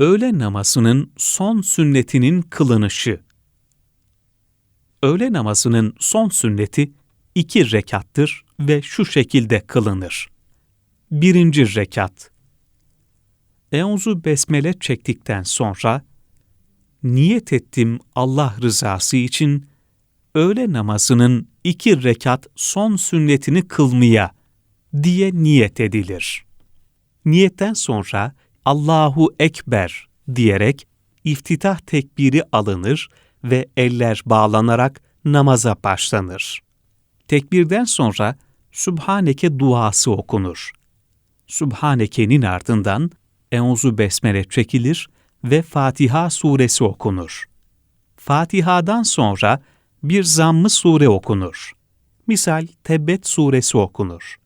Öğle namazının son sünnetinin kılınışı. Öğle namazının son sünneti iki rekattır ve şu şekilde kılınır. Birinci rekat. Euzu besmele çektikten sonra niyet ettim Allah rızası için öğle namazının iki rekat son sünnetini kılmaya diye niyet edilir. Niyetten sonra Allahu Ekber diyerek iftitah tekbiri alınır ve eller bağlanarak namaza başlanır. Tekbirden sonra Sübhaneke duası okunur. Sübhaneke'nin ardından Euzu Besmele çekilir ve Fatiha suresi okunur. Fatiha'dan sonra bir zammı sure okunur. Misal Tebbet suresi okunur.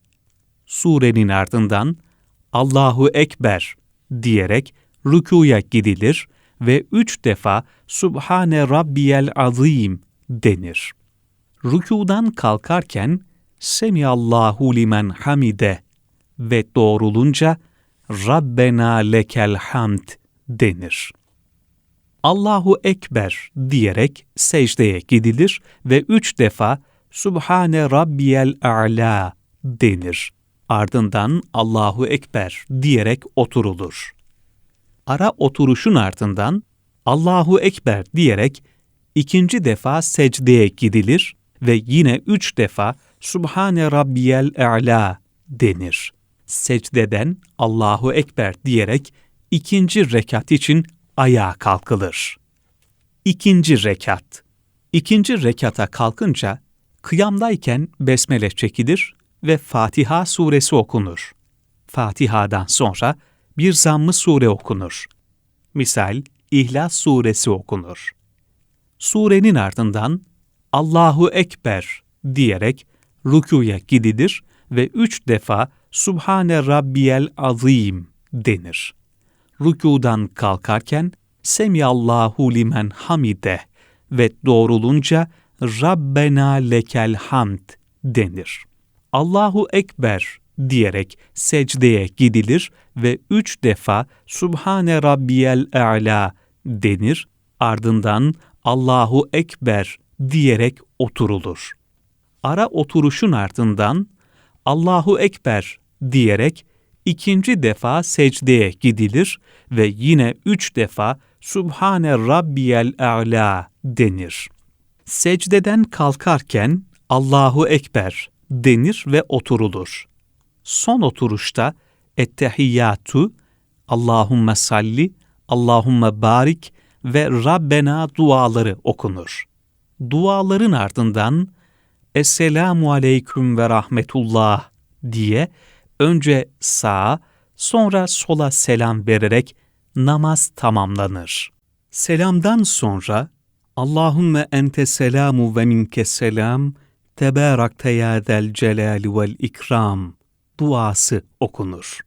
Surenin ardından Allahu Ekber diyerek rükuya gidilir ve üç defa Subhane Rabbiyel Azim denir. Rükudan kalkarken Semiyallahu limen hamide ve doğrulunca Rabbena lekel hamd denir. Allahu Ekber diyerek secdeye gidilir ve üç defa Subhane Rabbiyel A'la denir. Ardından Allahu Ekber diyerek oturulur. Ara oturuşun ardından Allahu Ekber diyerek ikinci defa secdeye gidilir ve yine üç defa Subhane Rabbiyel A'la denir. Secdeden Allahu Ekber diyerek ikinci rekat için ayağa kalkılır. İkinci rekat. İkinci rekata kalkınca kıyamdayken besmele çekilir ve Fatiha suresi okunur. Fatiha'dan sonra bir zammı sure okunur. Misal İhlas suresi okunur. Surenin ardından Allahu Ekber diyerek rükuya gidilir ve üç defa Subhane Rabbiyel Azim denir. Rükudan kalkarken Semiyallahu limen hamide ve doğrulunca Rabbena lekel hamd denir. Allahu Ekber diyerek secdeye gidilir ve üç defa Subhane Rabbiyel A'la denir, ardından Allahu Ekber diyerek oturulur. Ara oturuşun ardından Allahu Ekber diyerek ikinci defa secdeye gidilir ve yine üç defa Subhane Rabbiyel A'la denir. Secdeden kalkarken Allahu Ekber denir ve oturulur. Son oturuşta ettehiyyatu, Allahümme salli, Allahümme barik ve Rabbena duaları okunur. Duaların ardından Esselamu aleyküm ve rahmetullah diye önce sağa sonra sola selam vererek namaz tamamlanır. Selamdan sonra Allahümme ente selamu ve minke selam tebarakte ya zel celali vel ikram duası okunur.